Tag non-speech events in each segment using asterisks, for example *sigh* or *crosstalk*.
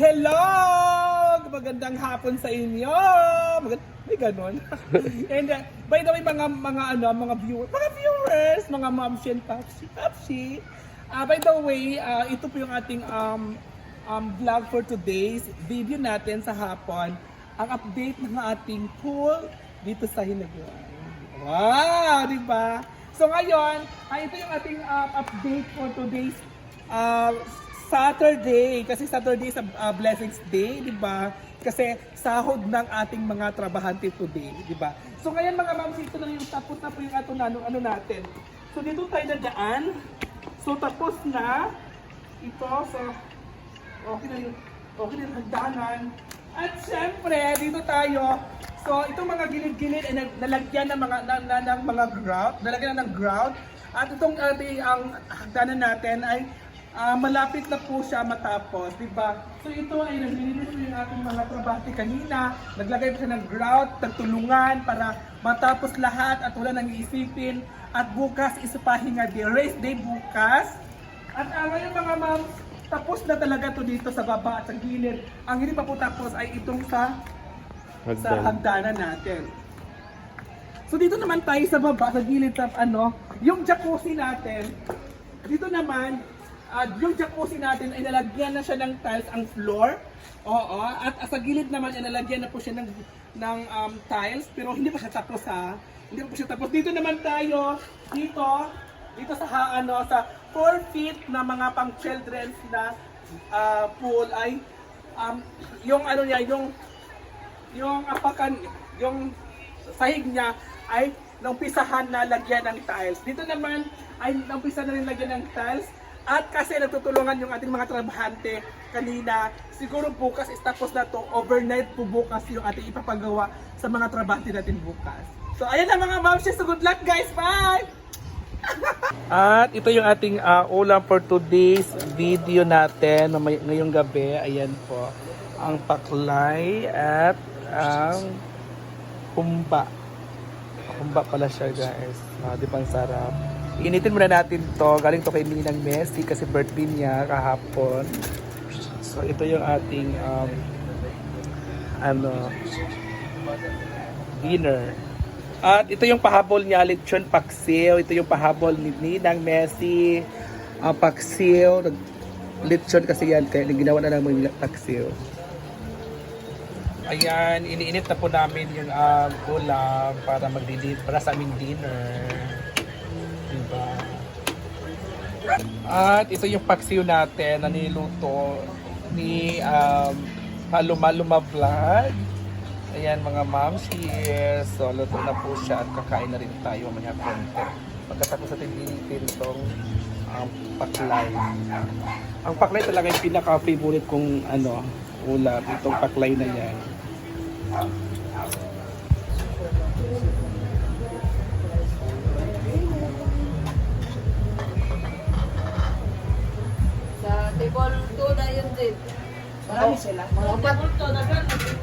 Hello! Magandang hapon sa inyo! Magand may ganon. *laughs* And uh, by the way, mga mga ano, mga viewers, mga viewers, mga momshi and papsi, papsi. Ah, by the way, ah, ito po yung ating um, um, vlog for today's video natin sa hapon. Ang update ng ating pool dito sa Hinaguan. Wow! Di ba? So ngayon, ay ito yung ating um, update for today's uh, Saturday. Kasi Saturday is a uh, Blessings Day, di ba? Kasi sahod ng ating mga trabahante today, di ba? So ngayon mga ma'am, ito na yung tapos na po yung ato na, ano natin. So dito tayo nadaan. So tapos na ito sa okay na yung okay na yung hagdanan. At syempre, dito tayo. So, itong mga gilid-gilid ay nag- nalagyan ng mga na, na, ng mga grout, nalagyan na ng grout. At itong ating ang hagdanan natin ay ah, malapit na po siya matapos, di ba? So ito ay naglilinis po yung ating mga trabahante kanina. Naglagay po siya ng grout, nagtulungan para matapos lahat at wala nang iisipin. At bukas is pahinga day, race day bukas. At uh, ngayon mga ma'am, tapos na talaga to dito sa baba at sa gilid. Ang hindi pa po tapos ay itong sa sa hagdanan natin. So dito naman tayo sa baba, sa gilid sa ano, yung jacuzzi natin. Dito naman, ah, yung jacuzzi natin ay nalagyan na siya ng tiles ang floor. Oo, at sa gilid naman ay nalagyan na po siya ng ng um, tiles pero hindi pa siya tapos ha. Hindi pa siya tapos. Dito naman tayo, dito, dito sa ha, ano sa 4 feet na mga pang children's na ah, pool ay um, yung ano niya, yung yung apakan, yung sahig niya ay naumpisahan na lagyan ng tiles. Dito naman ay naumpisa na rin lagyan ng tiles. At kasi nagtutulungan yung ating mga trabahante kanina, siguro bukas is tapos na to, overnight po bukas yung ating ipapagawa sa mga trabahante natin bukas. So ayan na mga mamshes, so good luck guys, bye! *laughs* At ito yung ating uh, ulam for today's video natin na may- ngayong gabi. Ayan po. Ang paklay at ang humba. Humba pala siya guys. Ah, di ba sarap? Initin muna natin to. Galing to kay Mini ng Messi kasi birthday niya kahapon. So ito yung ating um, ano dinner. At ito yung pahabol niya, lechon paksiw. Ito yung pahabol ni Ninang Messi. Ang paksiw, lechon kasi yan, kaya ginawa na namin yung paksiw. Ayan, iniinit na po namin yung um, ulam para magdidit para sa aming dinner. At ito yung paksiw natin na niluto ni um, Haluma-Luma Vlog. Ayan mga moms, yes. So, luto na po siya at kakain na rin tayo mga konti. Pagkatapos natin dinitin itong um, paklay. Ang paklay talaga yung pinaka-favorite kong ano, ulam. Itong paklay na yan. Table 2 na yun din. Marami sila. Mga upat.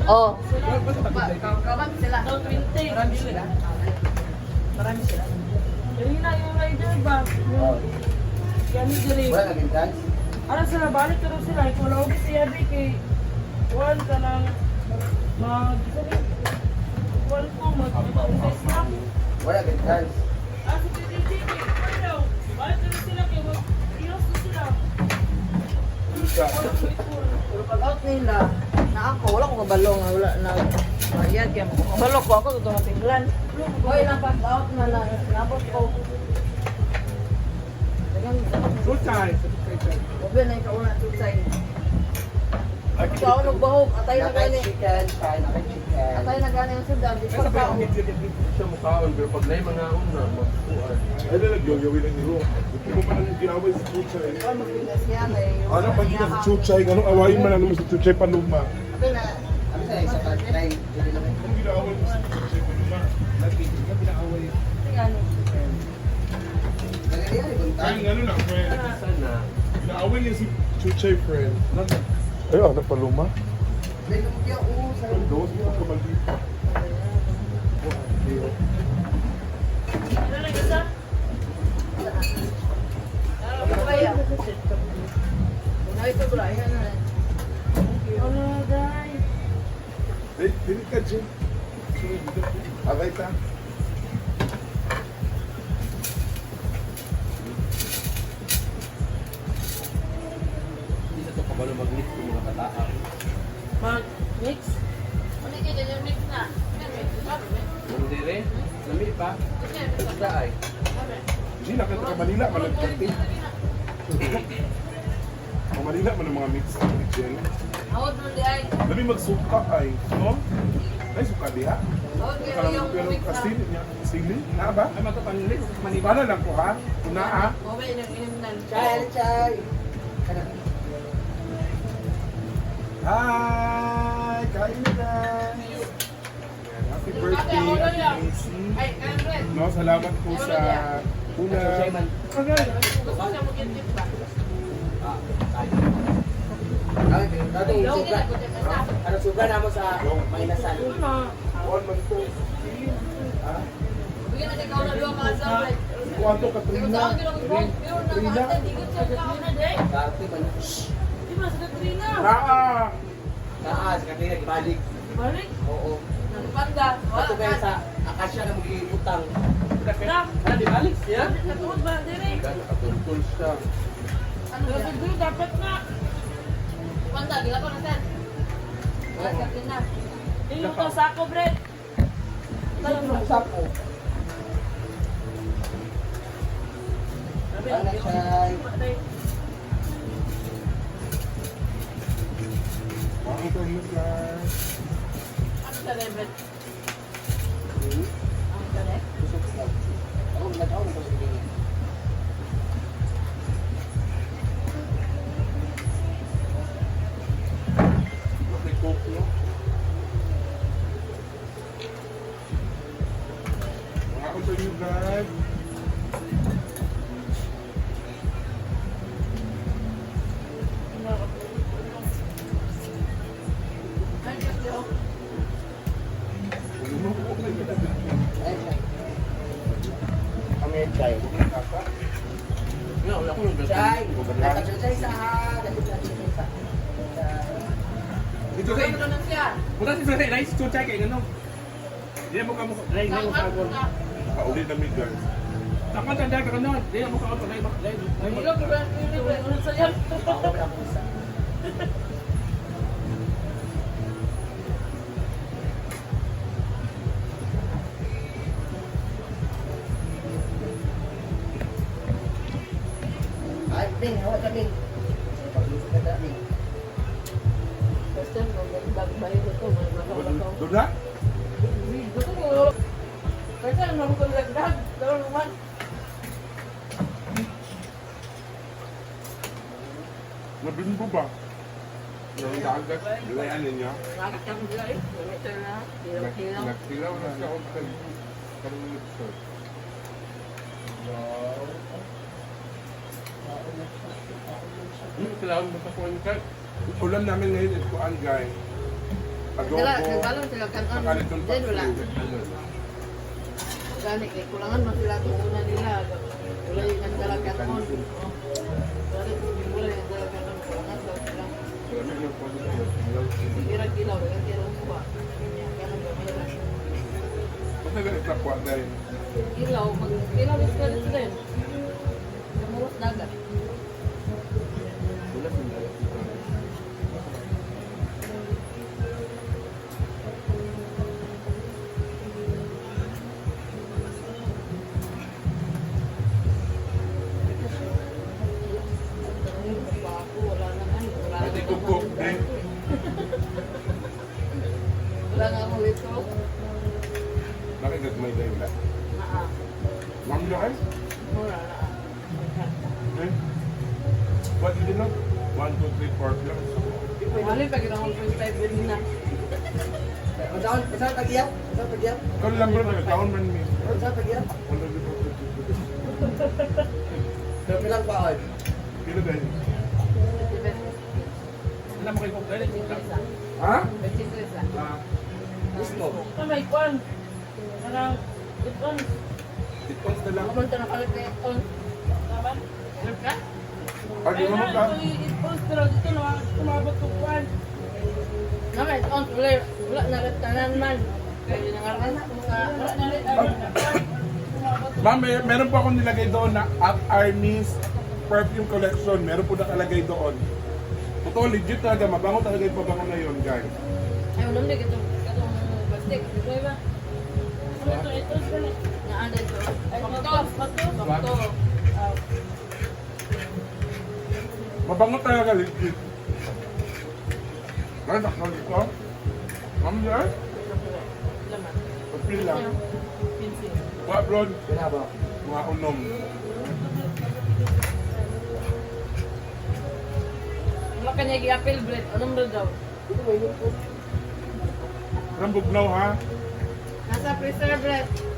Oo. Kaman sila. Marami sila. Marami sila. Yung na yung rider ba? Yan yung diri. Wala naging dance? Ano sila balik pero sila kung wala ulit siya di kay one ka lang mag. One ko mag mag-invest na. Wala naging dance? Ah, si Titi Titi, ano? Balik na sila out nila, na ako, wala ko kabalo nga, wala na. Ayan, kaya kabalo ko ako, ito matinglan. Hoy, lang out na na, nabot ko. Dagang, Sultan! Obe na ikaw na tutsay. Ikaw nagbahog, atay na Naka gani. chicken, kaya naka chicken. Atay na gani ang sudan, di pa ka. siya mukhaon pero pag naay mga una magkuhan Ay na nagyawin na nilo. Hindi mo man ang ginawin sa Chuchay. Ikaw magpinas yan eh. Ano pag gina sa Chuchay, ganun awayin man naman sa Chuchay panuma. Ano na? Ano na isa pa? Hindi naman. Kung ginawin mo sa Chuchay panuma, Gani. Nagagayari kung ay tayo. ano na, friend. sana Naawin niya si Chuchay, friend. Ay, ano paluma? May lumutya ko sa Dos mo ka maldita. Na isa? Ba yan? Kunay ko bra, yan na. Ano, guys? Dili ka, Jim. Agay ta. Hindi na ito kabalo mag-mix ng mga kataan. Mag-mix? Ang dire, lami pa. Basta ay. Hindi nakita ka Manila, malagkati. Ang Manila man ang mga mix ng Jen. Awad mo di ay. Labi magsuka ay, no? Ay, suka diha. Awad kayo Parang yung mix na. kasili niya. Sili, na ba? Ay. Manibala lang ko ha. Una ah. Mabay nang inom Chay, chay. Kana. Hi! Kain na guys! Happy birthday, kanre. No, salamat po sa una. Ay, dating suga. Ano suga na mo sa maynasan? Kuhan man to. Ha? Bigyan natin ikaw na luwa mga sabay. Kuhan to ka Trina. sa akin ang ibang pure na Trina. Ba? Naa! Taas, kanina gibalik. Balik. Oo. Nagpanda. Kaya ka. sa akasya na mag-iutang. Na, Ah, di ba, Alex? Yan? natuod ba, Derek? Nakatultol siya. Ano siguro dapat nga. Panda, gila ko na sen. Wala din na. Yung to sako, Brett. Sapo. Ano Chay. Chay. Nagkachay sa ha. Nagkachay sa. Dito Ano sa ka na siya? Punta si Freddy, rice to check eh, ano? Hindi mo ka mo, rice mo ka mo. Kauli na mi guys. Takman ka dahil ka ano, hindi mo ka mo, rice rice mo. Ay, ilo, pero hindi ko ano sa yan. Doon na? Gusto ko. First time, magbabayo Pero naman. Mabimbo ba? Yung dagat, layan niya. Ko sila eh. Ito na. Hilaw-hilaw. Nagsilaw na siya o kanilip sir. Hmm, kailangan mo sa kuwan ka. Ulam namin ngayon is kuan guys. Adobo. Nagdala, nagbalong sila kanon. Nakalitong Then wala. paksiw. Gani, kay kulangan man sila kung una nila. Wala yung nagdala kanon. Oh. Gani, wala yung nagdala kanon. Kulangan daw sila. Marami ng pagkakas. Hirang kilaw, hirang kilaw kuha. Ganun gamay lang. Mura na. Eh? What did you know? 1, 2, 3, 4 lang. Mali pa ginawang 25 din na. Saan, saan tagiyap? Saan tagiyap? Kau lang bro, nagkataon man mi. Dito. Pero pilang baon? Pila dahil? Wala mo kayo kung dahil. Ha? Ah. Mismo. Ah, may kwan. Parang, itong, Itong na lang. Kamunta na kalit na ito. naman. Alam ka? Pag mo na, ka. yung itong, pero dito na, tumabot ko kwan. Wala, wala na rin tanan man. Kaya nangaran na mga, wala na rin. Ma'am, may, meron po akong nilagay doon na at Arnis perfume collection. Meron po nakalagay doon. Totoo, legit talaga. Mabango talaga yung pabango na yun, guys. Ay, ulam na itong, itong plastic. Ito ba? Ito, ito, ito. Naan ito. Ay, pato, pato. Ito. Mabango talaga, legit. Ay, nakno dito. Ma'am, yan? Laman. Pagpil lang. Mga blond. Pinaba. Mga unom. Wala ka niya gi-apple bread. Anong daw? Anong bugnaw, ha? Nasa preserve bread.